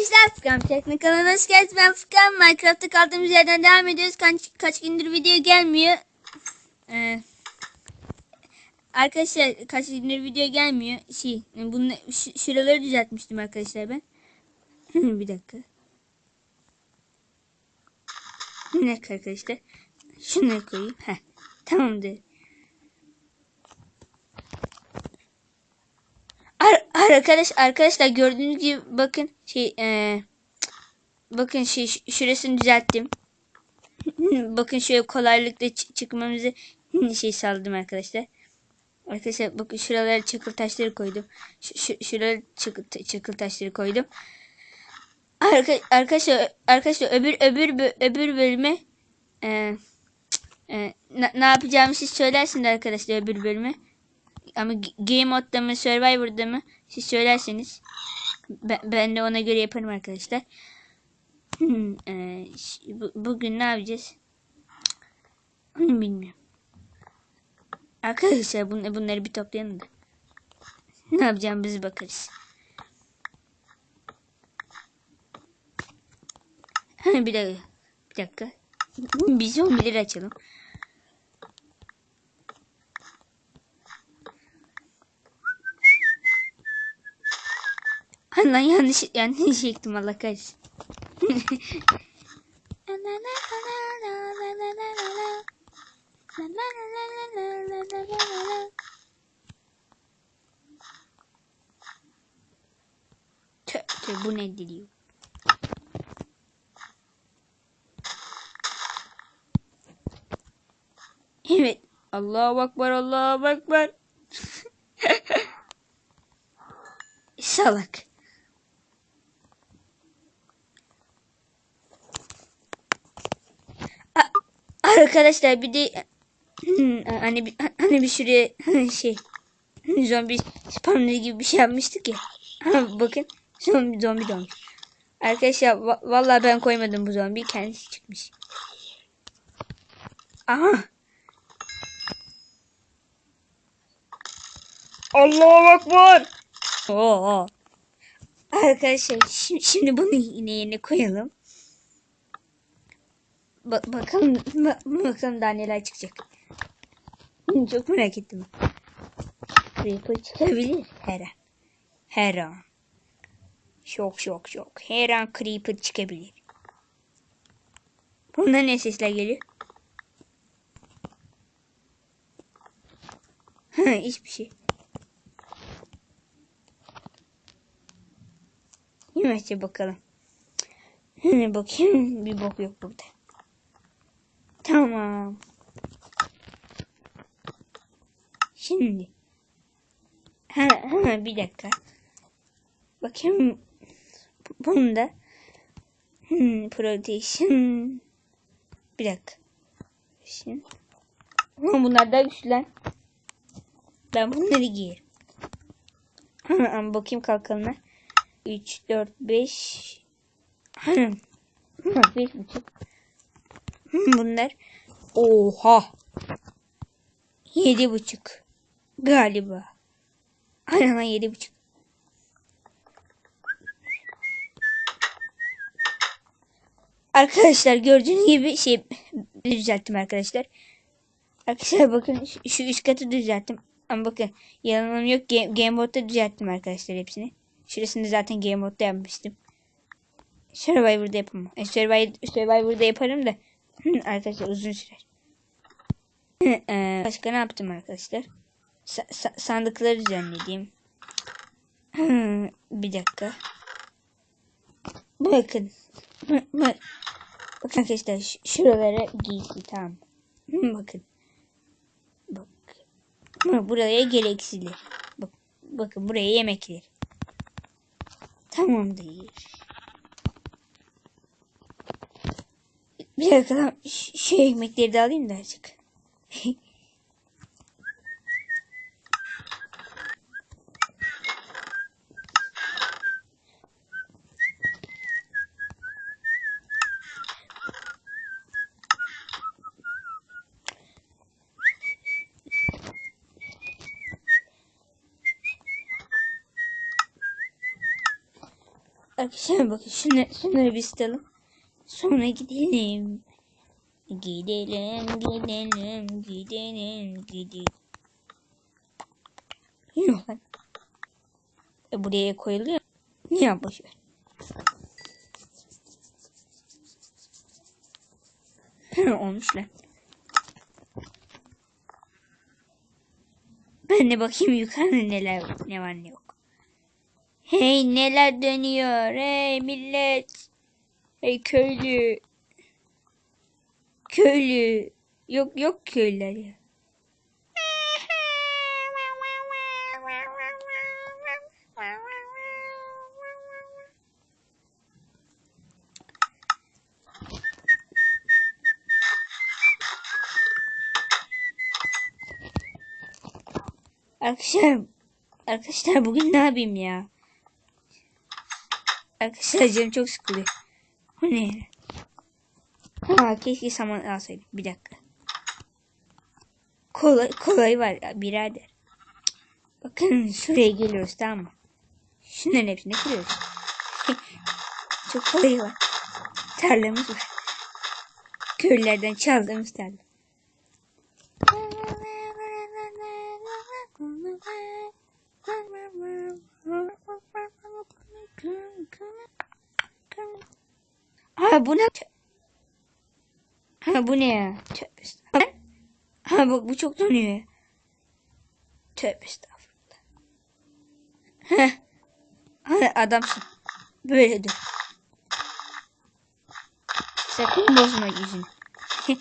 Arkadaşlar Furkan Teknik kanalına hoş geldiniz. Ben Furkan. Minecraft'ta kaldığımız yerden devam ediyoruz. Kaç, kaç gündür video gelmiyor. Ee, arkadaşlar kaç gündür video gelmiyor. Şey, bunu, şuraları düzeltmiştim arkadaşlar ben. bir dakika. Bir dakika arkadaşlar. Şunları koyayım. Heh, tamamdır. Ar- arkadaş arkadaşlar gördüğünüz gibi bakın şey eee, bakın şey ş- şurasını düzelttim. bakın şöyle kolaylıkla çıkmamızı şey sağladım arkadaşlar. Arkadaşlar bakın şuralara çakıl taşları koydum. Şu, şuralara çakıl, çakıl taşları koydum. Arka, arkadaşlar arkadaşlar öbür öbür öbür bölüme eee, ne, ne yapacağımı siz söylersiniz arkadaşlar öbür bölüme. Ama game modda mı survivor'da mı siz söylerseniz ben, ben de ona göre yaparım arkadaşlar. Bu- bugün ne yapacağız? Hmm, bilmiyorum. Arkadaşlar bun, bunları bir toplayalım da. Ne yapacağımızı bakarız. bir dakika. Bir dakika. Bir zombileri açalım. Lan yanlış yanlış çektim Allah kahretsin. Tö, tö, bu ne diliyor? Evet. Allahu Akbar, Allahu Akbar. Salak. Arkadaşlar bir de hani bir hani bir şuraya şey zombi spamları gibi bir şey yapmıştık ya. Bakın zombi zombi doğmuş. Arkadaşlar va- vallahi ben koymadım bu zombi kendisi çıkmış. Aha. Allahu Akbar. Oo. Arkadaşlar şi- şimdi bunu yine yerine koyalım. Ba- bakalım ba- bakalım daha neler çıkacak. Çok merak ettim. Creeper çıkabilir her an. Her an. Şok şok şok. Her an Creeper çıkabilir. Bundan ne sesler geliyor? Hiçbir şey. Yemezse bakalım. Bakayım bir bok yok burada. Tamam. Şimdi. Ha, ha, bir dakika. Bakayım. Bunda. Hmm, protection. Bir dakika. Şimdi. Bunlar daha güçlü lan. Ben bunları giyerim. Bakayım kalkalına. 3, 4, 5. 5 buçuk. Bunlar. Oha. Yedi buçuk. Galiba. Aynen yedi buçuk. Arkadaşlar gördüğünüz gibi şey düzelttim arkadaşlar. Arkadaşlar bakın şu, üst katı düzelttim. Ama bakın yalanım yok. Game, Gamebot'ta düzelttim arkadaşlar hepsini. Şurasını zaten Gamebot'ta yapmıştım. Survivor'da yapamam. E, Survivor, Survivor'da yaparım da arkadaşlar uzun sürer. Eee, Başka ne yaptım arkadaşlar? Sa- sa- sandıkları düzenlediğim. Bir dakika. Bakın. Bak- Bakın arkadaşlar şuralara giysi tamam. Bakın. Bak. Buraya gereksiz. Bak, bakın buraya yemekler. Tamam Bir dakika şey ekmekleri de alayım da azıcık. Arkadaşlar bakın şunları, şunları bir isteyelim. Sonra gidelim. Gidelim, gidelim, gidelim, gidelim. Yok. E, buraya koyuluyor. Ya boşver. Olmuş lan. Ben de bakayım yukarıda neler ne var ne yok. Hey neler dönüyor hey millet. Hey köylü. Köylü. Yok yok köylüler ya. Arkadaşlar, arkadaşlar bugün ne yapayım ya? Arkadaşlar canım çok sıkılıyor. Ne? Ha keşke saman alsaydım. Bir dakika. Kolay, kolay var ya birader. Bakın şuraya geliyoruz tamam mı? Şunların hepsini kırıyoruz. çok kolay var. Tarlamız var. Köylerden çaldığımız tarla. Ne ya? Tövbe. Ha bak bu çok dönüyor ya. Tövbe estağfurullah. Heh. Ha adamsın. Böyle dur. Sakın bozma yüzünü.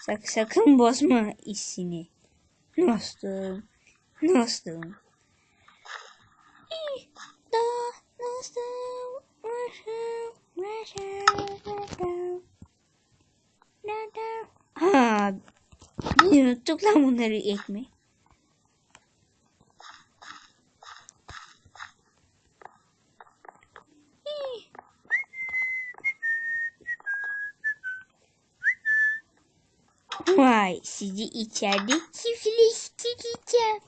Sak sakın bozma işini. Dostum. Dostum. Dostum. Ha, biz unuttuk lan bunları ekmeği. Vay sizi içeride çiftleştireceğim.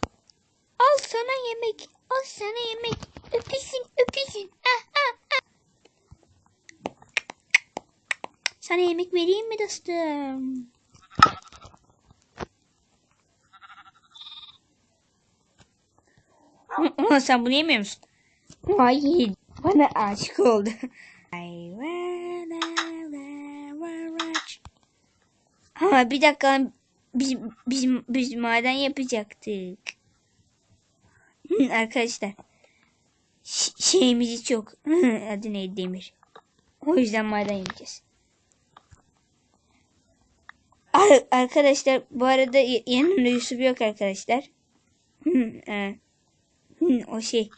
Al sana yemek. Al sana yemek. Öpüşün. Sana yemek vereyim mi dostum? Sen bunu yemiyor musun? Hayır. Bana aşık oldu. Ha bir dakika biz biz biz maden yapacaktık. Arkadaşlar şeyimiz çok. Hı, Adı neydi Demir. O yüzden maden yapacağız. Ar- arkadaşlar bu arada yanımda Yusuf yok arkadaşlar. E, o şey.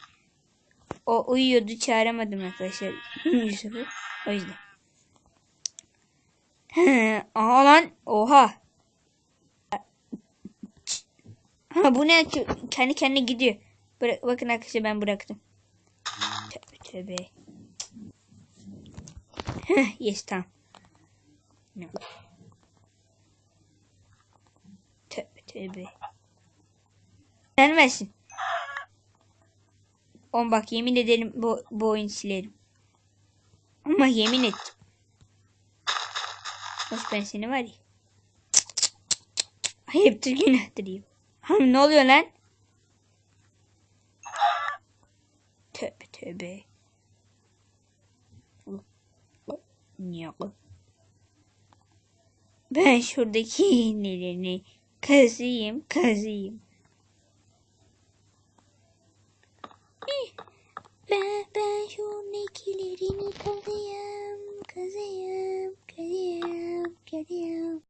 O uyuyordu çağıramadım arkadaşlar Yusuf'u. O yüzden. Aha lan. Oha. Ha bu ne? Kendi kendine gidiyor. Bırak, bakın arkadaşlar ben bıraktım. Tövbe tövbe. Yes tamam. No. Tövbe. Gelmesin. On bak yemin ederim bu, bu oyunu silerim. Ama yemin et. Hoş ben seni var ya. Ayıptır günahtır ya. Ne oluyor lan? Tövbe tövbe. Yok. Ben şuradaki iğnelerini Kazıyım, kazıyım. Eh, ben, ben şuradakilerini kazıyım, kazıyım, kazıyım, kazıyım.